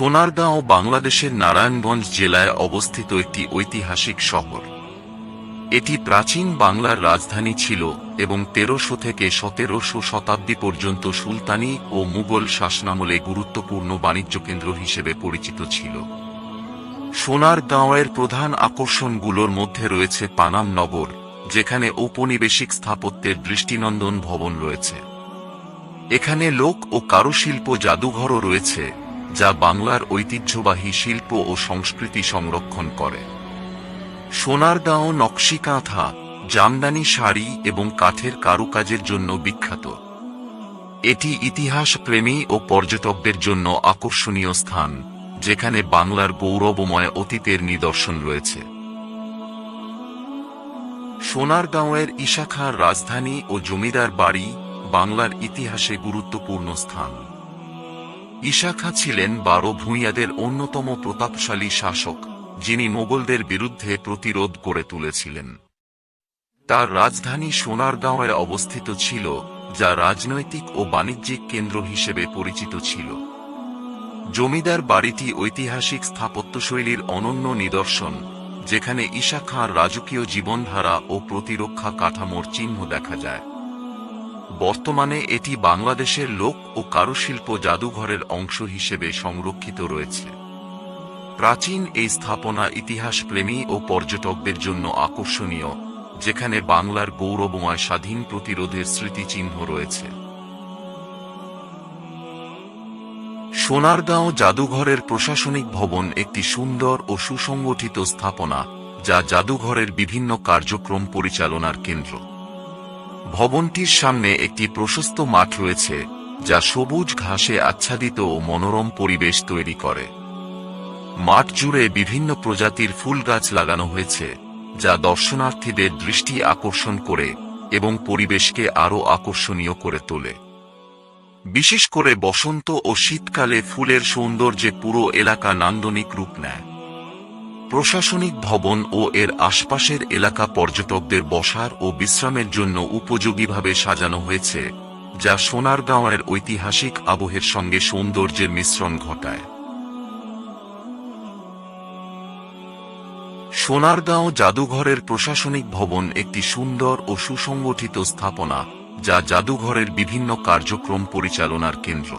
সোনারগাঁও, বাংলাদেশের নারায়ণগঞ্জ জেলায় অবস্থিত একটি ঐতিহাসিক শহর। এটি প্রাচীন বাংলার রাজধানী ছিল এবং তেরোশো থেকে সতেরোশো শতাব্দী পর্যন্ত সুলতানি ও মুঘল শাসনামলে গুরুত্বপূর্ণ বাণিজ্য কেন্দ্র হিসেবে পরিচিত ছিল। সোনারগাঁওয়ের প্রধান আকর্ষণগুলোর মধ্যে রয়েছে পানাম নগর, যেখানে ঔপনিবেশিক স্থাপত্যের দৃষ্টিনন্দন ভবন রয়েছে। এখানে লোক ও কারুশিল্প জাদুঘরও রয়েছে। যা বাংলার ঐতিহ্যবাহী শিল্প ও সংস্কৃতি সংরক্ষণ করে। সোনারগাঁও নকশি কাঁথা জামদানি শাড়ি এবং কাঠের কারুকাজের জন্য বিখ্যাত। এটি ইতিহাস প্রেমী ও পর্যটকদের জন্য আকর্ষণীয় স্থান, যেখানে বাংলার গৌরবময় অতীতের নিদর্শন রয়েছে। সোনারগাঁওয়ের ইশাখার রাজধানী ও জমিদার বাড়ি বাংলার ইতিহাসে গুরুত্বপূর্ণ স্থান। ইশাখা ছিলেন বারো ভূঁইয়াদের অন্যতম প্রতাপশালী শাসক, যিনি মোগলদের বিরুদ্ধে প্রতিরোধ করে তুলেছিলেন। তার রাজধানী সোনারগাঁওয়ে অবস্থিত ছিল, যা রাজনৈতিক ও বাণিজ্যিক কেন্দ্র হিসেবে পরিচিত ছিল। জমিদার বাড়িটি ঐতিহাসিক স্থাপত্যশৈলীর অনন্য নিদর্শন, যেখানে ঈশা খাঁর রাজকীয় জীবনধারা ও প্রতিরক্ষা কাঠামোর চিহ্ন দেখা যায়। বর্তমানে এটি বাংলাদেশের লোক ও কারুশিল্প জাদুঘরের অংশ হিসেবে সংরক্ষিত রয়েছে। প্রাচীন এই স্থাপনা ইতিহাস প্রেমী ও পর্যটকদের জন্য আকর্ষণীয়, যেখানে বাংলার গৌরবময় স্বাধীন প্রতিরোধের স্মৃতিচিহ্ন রয়েছে। সোনারগাঁও জাদুঘরের প্রশাসনিক ভবন একটি সুন্দর ও সুসংগঠিত স্থাপনা, যা জাদুঘরের বিভিন্ন কার্যক্রম পরিচালনার কেন্দ্র। ভবনটির সামনে একটি প্রশস্ত মাঠ রয়েছে, যা সবুজ ঘাসে আচ্ছাদিত ও মনোরম পরিবেশ তৈরি করে। মাঠ জুড়ে বিভিন্ন প্রজাতির ফুল গাছ লাগানো হয়েছে, যা দর্শনার্থীদের দৃষ্টি আকর্ষণ করে এবং পরিবেশকে আরও আকর্ষণীয় করে তোলে। বিশেষ করে বসন্ত ও শীতকালে ফুলের সৌন্দর্যে পুরো এলাকা নান্দনিক রূপ নেয়। প্রশাসনিক ভবন ও এর আশপাশের এলাকা পর্যটকদের বসার ও বিশ্রামের জন্য উপযোগীভাবে সাজানো হয়েছে, যা সোনারগাঁওয়ের ঐতিহাসিক আবহের সঙ্গে সৌন্দর্যের মিশ্রণ ঘটায়। সোনারগাঁও জাদুঘরের প্রশাসনিক ভবন একটি সুন্দর ও সুসংগঠিত স্থাপনা, যা জাদুঘরের বিভিন্ন কার্যক্রম পরিচালনার কেন্দ্র।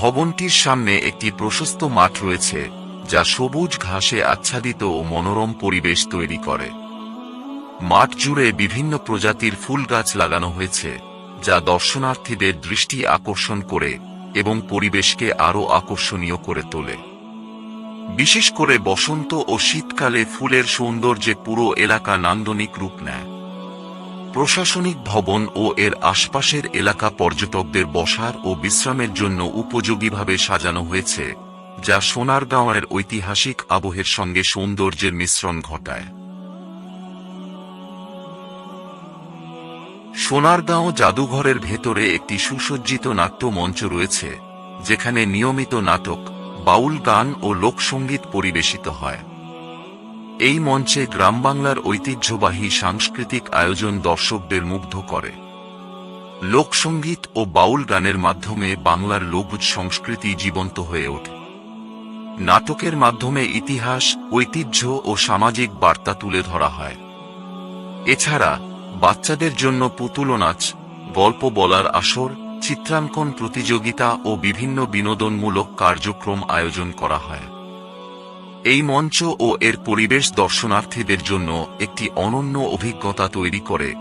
ভবনটির সামনে একটি প্রশস্ত মাঠ রয়েছে যা সবুজ ঘাসে আচ্ছাদিত ও মনোরম পরিবেশ তৈরি করে। মাঠ জুড়ে বিভিন্ন প্রজাতির ফুল গাছ লাগানো হয়েছে, যা দর্শনার্থীদের দৃষ্টি আকর্ষণ করে এবং পরিবেশকে আরও আকর্ষণীয় করে তোলে। বিশেষ করে বসন্ত ও শীতকালে ফুলের সৌন্দর্যে পুরো এলাকা নান্দনিক রূপ নেয়। প্রশাসনিক ভবন ও এর আশপাশের এলাকা পর্যটকদের বসার ও বিশ্রামের জন্য উপযোগীভাবে সাজানো হয়েছে। যা সোনারগাঁওয়ের ঐতিহাসিক আবহের সঙ্গে সৌন্দর্যের মিশ্রণ ঘটায়। সোনারগাঁও জাদুঘরের ভেতরে একটি সুসজ্জিত নাট্য মঞ্চ রয়েছে, যেখানে নিয়মিত নাটক, বাউল গান ও লোকসঙ্গীত পরিবেশিত হয়। এই মঞ্চে গ্রামবাংলার ঐতিহ্যবাহী সাংস্কৃতিক আয়োজন দর্শকদের মুগ্ধ করে। লোকসঙ্গীত ও বাউল গানের মাধ্যমে বাংলার লোকজ সংস্কৃতি জীবন্ত হয়ে ওঠে। নাটকের মাধ্যমে ইতিহাস, ঐতিহ্য ও সামাজিক বার্তা তুলে ধরা হয়। এছাড়া, বাচ্চাদের জন্য পুতুল নাচ, গল্প বলার আসর, চিত্রাঙ্কন প্রতিযোগিতা ও বিভিন্ন বিনোদনমূলক কার্যক্রম আয়োজন করা হয়। এই মঞ্চ ও এর পরিবেশ দর্শনার্থীদের জন্য একটি অনন্য অভিজ্ঞতা তৈরি করে,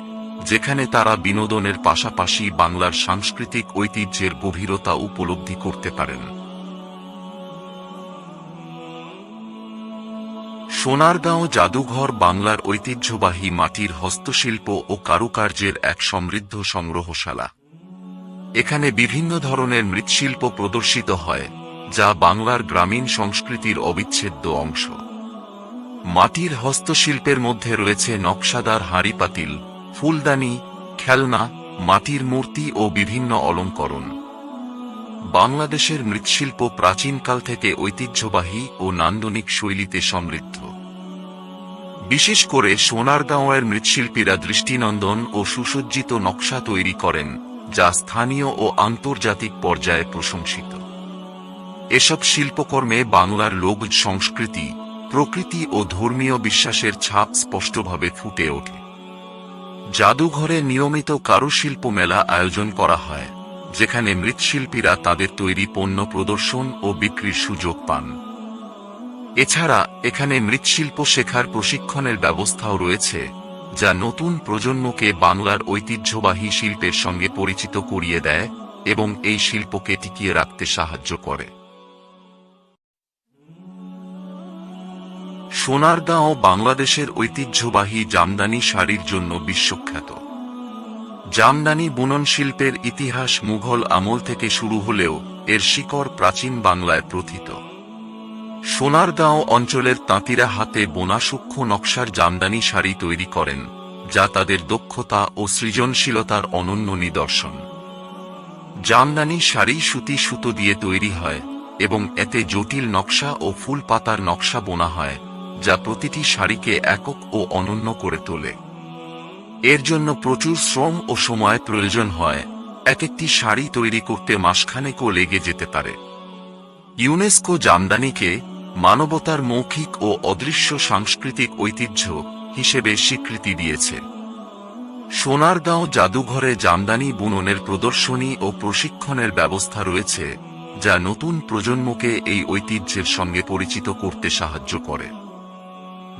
যেখানে তারা বিনোদনের পাশাপাশি বাংলার সাংস্কৃতিক ঐতিহ্যের গভীরতা উপলব্ধি করতে পারেন। সোনারগাঁও জাদুঘর বাংলার ঐতিহ্যবাহী মাটির হস্তশিল্প ও কারুকার্যের এক সমৃদ্ধ সংগ্রহশালা। এখানে বিভিন্ন ধরনের মৃৎশিল্প প্রদর্শিত হয়, যা বাংলার গ্রামীণ সংস্কৃতির অবিচ্ছেদ্য অংশ। মাটির হস্তশিল্পের মধ্যে রয়েছে নকশাদার হাঁড়ি পাতিল, ফুলদানি, খেলনা, মাটির মূর্তি ও বিভিন্ন অলঙ্করণ। বাংলাদেশের মৃৎশিল্প প্রাচীনকাল থেকে ঐতিহ্যবাহী ও নান্দনিক শৈলীতে সমৃদ্ধ। বিশেষ করে সোনারগাঁওয়ের মৃৎশিল্পীরা দৃষ্টিনন্দন ও সুসজ্জিত নকশা তৈরি করেন, যা স্থানীয় ও আন্তর্জাতিক পর্যায়ে প্রশংসিত। এসব শিল্পকর্মে বাংলার লোক সংস্কৃতি, প্রকৃতি ও ধর্মীয় বিশ্বাসের ছাপ স্পষ্টভাবে ফুটে ওঠে। জাদুঘরে নিয়মিত কারুশিল্প মেলা আয়োজন করা হয়। যেখানে মৃৎশিল্পীরা তাদের তৈরি পণ্য প্রদর্শন ও বিক্রির সুযোগ পান। এছাড়া, এখানে মৃৎশিল্প শেখার প্রশিক্ষণের ব্যবস্থাও রয়েছে, যা নতুন প্রজন্মকে বাংলার ঐতিহ্যবাহী শিল্পের সঙ্গে পরিচিত করিয়ে দেয় এবং এই শিল্পকে টিকিয়ে রাখতে সাহায্য করে। সোনারগাঁও বাংলাদেশের ঐতিহ্যবাহী জামদানি শাড়ির জন্য বিশ্বখ্যাত। জামদানি বুনন শিল্পের ইতিহাস মুঘল আমল থেকে শুরু হলেও এর শিকড় প্রাচীন বাংলায় প্রথিত। সোনারগাঁও অঞ্চলের তাঁতিরা হাতে বোনা সূক্ষ্ম নকশার জামদানি শাড়ি তৈরি করেন, যা তাদের দক্ষতা ও সৃজনশীলতার অনন্য নিদর্শন। জামদানি শাড়ি সুতি সুতো দিয়ে তৈরি হয় এবং এতে জটিল নকশা ও ফুল পাতার নকশা বোনা হয়, যা প্রতিটি শাড়িকে একক ও অনন্য করে তোলে। এর জন্য প্রচুর শ্রম ও সময় প্রয়োজন হয়। এক একটি শাড়ি তৈরি করতে মাসখানেকও লেগে যেতে পারে। ইউনেস্কো জামদানিকে মানবতার মৌখিক ও অদৃশ্য সাংস্কৃতিক ঐতিহ্য হিসেবে স্বীকৃতি দিয়েছে। সোনারগাঁও জাদুঘরে জামদানি বুননের প্রদর্শনী ও প্রশিক্ষণের ব্যবস্থা রয়েছে, যা নতুন প্রজন্মকে এই ঐতিহ্যের সঙ্গে পরিচিত করতে সাহায্য করে।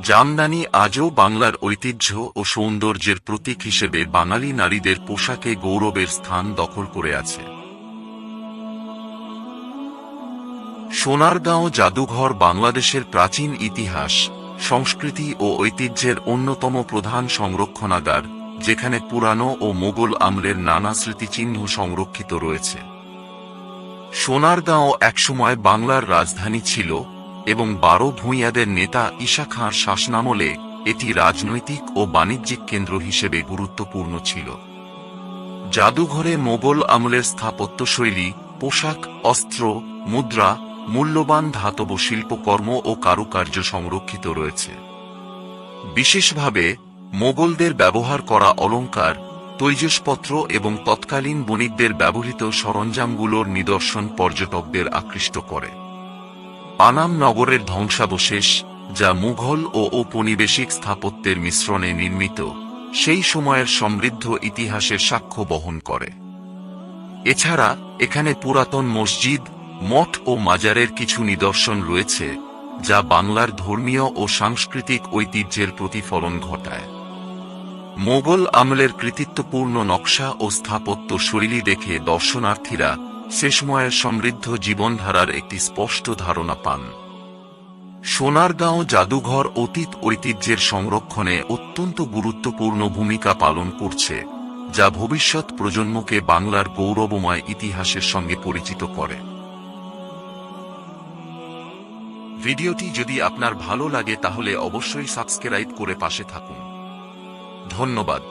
জামদানি আজও বাংলার ঐতিহ্য ও সৌন্দর্যের প্রতীক হিসেবে বাঙালি নারীদের পোশাকে গৌরবের স্থান দখল করে আছে। সোনারগাঁও জাদুঘর বাংলাদেশের প্রাচীন ইতিহাস, সংস্কৃতি ও ঐতিহ্যের অন্যতম প্রধান সংরক্ষণাগার, যেখানে পুরানো ও মোগল আমলের নানা স্মৃতিচিহ্ন সংরক্ষিত রয়েছে। সোনারগাঁও একসময় বাংলার রাজধানী ছিল এবং বারো ভূঁইয়াদের নেতা ঈশা খাঁর শাসনামলে এটি রাজনৈতিক ও বাণিজ্যিক কেন্দ্র হিসেবে গুরুত্বপূর্ণ ছিল। জাদুঘরে মোগল আমলের স্থাপত্যশৈলী পোশাক, অস্ত্র, মুদ্রা, মূল্যবান ধাতব শিল্পকর্ম ও কারুকার্য সংরক্ষিত রয়েছে। বিশেষভাবে, মোগলদের ব্যবহার করা অলঙ্কার তৈজসপত্র এবং তৎকালীন বণিকদের ব্যবহৃত সরঞ্জামগুলোর নিদর্শন পর্যটকদের আকৃষ্ট করে। আনাম নগরের ধ্বংসাবশেষ, যা মুঘল ও ঔপনিবেশিক স্থাপত্যের মিশ্রণে নির্মিত, সেই সময়ের সমৃদ্ধ ইতিহাসের সাক্ষ্য বহন করে। এছাড়া, এখানে পুরাতন মসজিদ, মঠ ও মাজারের কিছু নিদর্শন রয়েছে, যা বাংলার ধর্মীয় ও সাংস্কৃতিক ঐতিহ্যের প্রতিফলন ঘটায়। মোগল আমলের কৃতিত্বপূর্ণ নকশা ও স্থাপত্য শৈলী দেখে দর্শনার্থীরা সে সময়ের সমৃদ্ধ জীবনধারার একটি স্পষ্ট ধারণা পান। সোনারগাঁও জাদুঘর অতীত ঐতিহ্যের সংরক্ষণে অত্যন্ত গুরুত্বপূর্ণ ভূমিকা পালন করছে, যা ভবিষ্যৎ প্রজন্মকে বাংলার গৌরবময় ইতিহাসের সঙ্গে পরিচিত করে। ভিডিওটি যদি আপনার ভালো লাগে তাহলে অবশ্যই সাবস্ক্রাইব করে পাশে থাকুন। ধন্যবাদ।